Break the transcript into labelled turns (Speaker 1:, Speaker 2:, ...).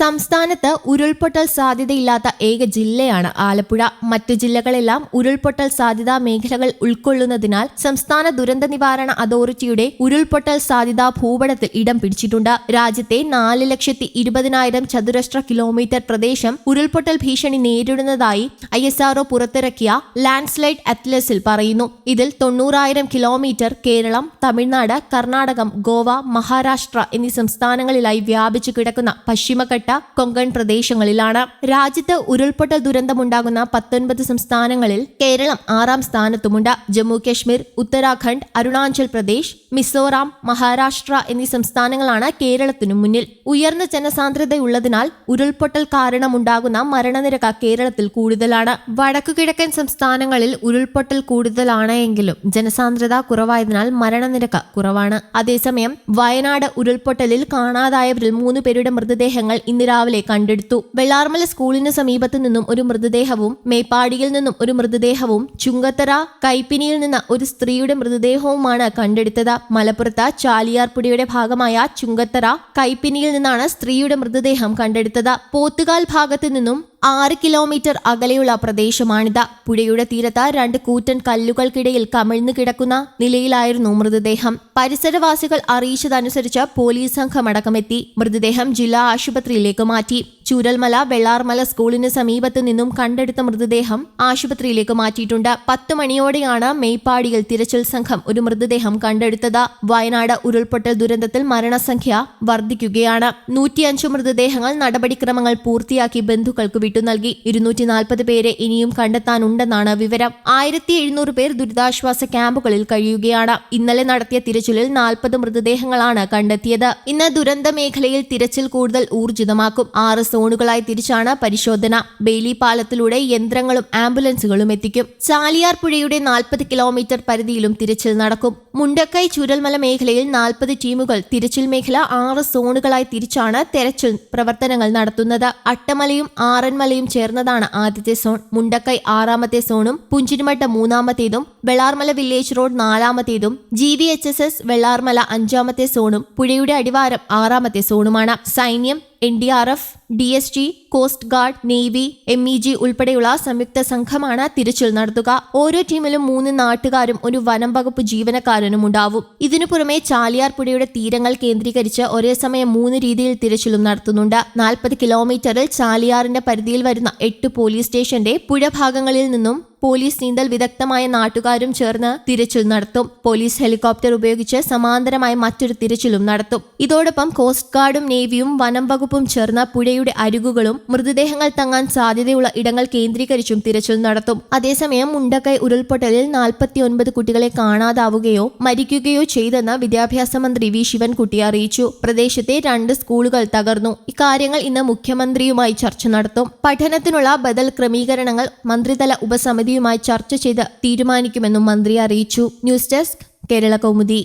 Speaker 1: സംസ്ഥാനത്ത് ഉരുൾപൊട്ടൽ സാധ്യതയില്ലാത്ത ഏക ജില്ലയാണ് ആലപ്പുഴ. മറ്റു ജില്ലകളെല്ലാം ഉരുൾപൊട്ടൽ സാധ്യതാ മേഖലകൾ ഉൾക്കൊള്ളുന്നതിനാൽ സംസ്ഥാന ദുരന്ത നിവാരണ അതോറിറ്റിയുടെ ഉരുൾപൊട്ടൽ സാധ്യതാ ഭൂപടത്തിൽ ഇടം പിടിച്ചിട്ടുണ്ട്. രാജ്യത്തെ നാല് ലക്ഷത്തി ഇരുപതിനായിരം ചതുരശ്ര കിലോമീറ്റർ പ്രദേശം ഉരുൾപൊട്ടൽ ഭീഷണി നേരിടുന്നതായി ഐ എസ് ആർഒ പുറത്തിറക്കിയ ലാൻഡ്സ്ലൈഡ് അറ്റ്ലസിൽ പറയുന്നു. ഇതിൽ തൊണ്ണൂറായിരം കിലോമീറ്റർ കേരളം തമിഴ്നാട് കർണാടകം ഗോവ മഹാരാഷ്ട്ര എന്നീ സംസ്ഥാനങ്ങളിലായി വ്യാപിച്ചു കിടക്കുന്ന പശ്ചിമഘട്ട കൊങ്കൺ പ്രദേശങ്ങളിലാണ്. രാജ്യത്ത് ഉരുൾപൊട്ടൽ ദുരന്തമുണ്ടാകുന്ന പത്തൊൻപത് സംസ്ഥാനങ്ങളിൽ കേരളം ആറാം സ്ഥാനത്തുമുണ്ട്. ജമ്മു കശ്മീർ ഉത്തരാഖണ്ഡ് അരുണാചൽ പ്രദേശ് മിസോറാം മഹാരാഷ്ട്ര എന്നീ സംസ്ഥാനങ്ങളാണ് കേരളത്തിനു മുന്നിൽ. ഉയർന്ന ജനസാന്ദ്രതയുള്ളതിനാൽ ഉരുൾപൊട്ടൽ കാരണമുണ്ടാകുന്ന മരണനിരക്ക് കേരളത്തിൽ കൂടുതലാണ്. വടക്കു കിഴക്കൻ സംസ്ഥാനങ്ങളിൽ ഉരുൾപൊട്ടൽ കൂടുതലാണ് എങ്കിലും ജനസാന്ദ്രത കുറവായതിനാൽ മരണനിരക്ക് കുറവാണ്. അതേസമയം വയനാട് ഉരുൾപൊട്ടലിൽ കാണാതായവരിൽ മൂന്ന് പേരുടെ മൃതദേഹങ്ങൾ ഇന്ന് രാവിലെ കണ്ടെടുത്തു. വെള്ളാർമല സ്കൂളിന് സമീപത്ത് നിന്നും ഒരു മൃതദേഹവും മേപ്പാടിയിൽ നിന്നും ഒരു മൃതദേഹവും ചുങ്കത്തറ കൈപ്പിനിയിൽ നിന്ന് ഒരു സ്ത്രീയുടെ മൃതദേഹവുമാണ് കണ്ടെടുത്തത്. മലപ്പുറത്ത് ചാലിയാർപുടിയുടെ ഭാഗമായ ചുങ്കത്തറ കൈപ്പിനിയിൽ നിന്നാണ് സ്ത്രീയുടെ മൃതദേഹം കണ്ടെടുത്തത്. പോത്തുകാൽ ഭാഗത്തു നിന്നും ആറ് കിലോമീറ്റർ അകലെയുള്ള പ്രദേശമാണിത്. പുഴയുടെ തീരത്ത് രണ്ട് കൂറ്റൻ കല്ലുകൾക്കിടയിൽ കമിഴ്ന്നു കിടക്കുന്ന നിലയിലായിരുന്നു മൃതദേഹം. പരിസരവാസികൾ അറിയിച്ചതനുസരിച്ച് പോലീസ് സംഘമടക്കമെത്തി. മൃതദേഹം ജില്ലാ ആശുപത്രിയിലേക്ക് മാറ്റി. ചൂരൽമല വെള്ളാർമല സ്കൂളിന് സമീപത്ത് നിന്നും കണ്ടെടുത്ത മൃതദേഹം ആശുപത്രിയിലേക്ക് മാറ്റിയിട്ടുണ്ട്. പത്ത് മണിയോടെയാണ് മേപ്പാടിയിൽ തിരച്ചിൽ സംഘം ഒരു മൃതദേഹം കണ്ടെടുത്തത്. വയനാട് ഉരുൾപൊട്ടൽ ദുരന്തത്തിൽ മരണസംഖ്യ വർദ്ധിക്കുകയാണ്. നൂറ്റിയഞ്ച് മൃതദേഹങ്ങൾ നടപടിക്രമങ്ങൾ പൂർത്തിയാക്കി ബന്ധുക്കൾക്ക് വിട്ടു നൽകി. ഇരുന്നൂറ്റി നാൽപ്പത് പേരെ ഇനിയും കണ്ടെത്താനുണ്ടെന്നാണ് വിവരം. ആയിരത്തി എഴുന്നൂറ് പേർ ദുരിതാശ്വാസ ക്യാമ്പുകളിൽ കഴിയുകയാണ്. ഇന്നലെ നടത്തിയ തിരച്ചിലിൽ നാൽപ്പത് മൃതദേഹങ്ങളാണ് കണ്ടെത്തിയത്. ഇന്ന് ദുരന്ത മേഖലയിൽ തിരച്ചിൽ കൂടുതൽ ഊർജിതമാക്കും. ആറ് സോണുകളായി തിരിച്ചാണ് പരിശോധന. ബെയിലി പാലത്തിലൂടെ യന്ത്രങ്ങളും ആംബുലൻസുകളും എത്തിക്കും. ചാലിയാർ പുഴയുടെ നാൽപ്പത് കിലോമീറ്റർ പരിധിയിലും തിരച്ചിൽ നടക്കും. മുണ്ടക്കൈ ചുരൽമല മേഖലയിൽ നാൽപ്പത് ടീമുകൾ തിരച്ചിൽ മേഖല ആറ് സോണുകളായി തിരിച്ചാണ് തെരച്ചിൽ പ്രവർത്തനങ്ങൾ നടത്തുന്നത്. അട്ടമലയും ആറന്മലയും ചേർന്നതാണ് ആദ്യത്തെ സോൺ. മുണ്ടക്കൈ ആറാമത്തെ സോണും പുഞ്ചിരിമട്ട മൂന്നാമത്തേതും Vellarmala village road നാലാമത്തേതും G V H S S Vellarmala അഞ്ചാമത്തെ സോണും പുഴയുടെ അടിവാരം ആറാമത്തെ സോണുമാണ്. സൈന്യം N D R F D S G coast guard navy M E G ഉൾപ്പെടെയുള്ള സംയുക്ത സംഘമാണ് തിരച്ചിൽ നടത്തുക. ഓരോ ടീമിലും മൂന്ന് നാട്ടുകാരും ഒരു വനം വകുപ്പ് ജീവനക്കാരനും ഉണ്ടാവും. ഇതിനു പുറമെ ചാലിയാർ പുഴയുടെ തീരങ്ങൾ കേന്ദ്രീകരിച്ച് ഒരേ സമയം മൂന്ന് രീതിയിൽ തിരച്ചിലും നടത്തുന്നുണ്ട്. നാൽപ്പത് കിലോമീറ്ററിൽ ചാലിയാറിന്റെ പരിധിയിൽ വരുന്ന എട്ട് പോലീസ് സ്റ്റേഷന്റെ പുഴഭാഗങ്ങളിൽ നിന്നും പോലീസ് നീന്തൽ വിദഗ്ധമായ നാട്ടുകാരും ചേർന്ന് തിരച്ചിൽ നടത്തും. പോലീസ് ഹെലികോപ്റ്റർ ഉപയോഗിച്ച് സമാന്തരമായി മറ്റൊരു തിരച്ചിലും നടത്തും. ഇതോടൊപ്പം കോസ്റ്റ് ഗാർഡും നേവിയും വനം വകുപ്പും ചേർന്ന പുഴയുടെ അരികുകളും മൃതദേഹങ്ങൾ തങ്ങാൻ സാധ്യതയുള്ള ഇടങ്ങൾ കേന്ദ്രീകരിച്ചും തിരച്ചിൽ നടത്തും. അതേസമയം മുണ്ടക്കൈ ഉരുൾപൊട്ടലിൽ നാൽപ്പത്തിയൊൻപത് കുട്ടികളെ കാണാതാവുകയോ മരിക്കുകയോ ചെയ്തെന്ന് വിദ്യാഭ്യാസ മന്ത്രി വി. ശിവൻകുട്ടി അറിയിച്ചു. പ്രദേശത്തെ രണ്ട് സ്കൂളുകൾ തകർന്നു. ഇക്കാര്യങ്ങൾ ഇന്ന് മുഖ്യമന്ത്രിയുമായി ചർച്ച നടത്തും. പഠനത്തിനുള്ള ബദൽ ക്രമീകരണങ്ങൾ മന്ത്രിതല ഉപസമിതിയുമായി ചർച്ച ചെയ്ത് തീരുമാനിക്കുമെന്നും മന്ത്രി അറിയിച്ചു. News desk Kerala Kaumudi.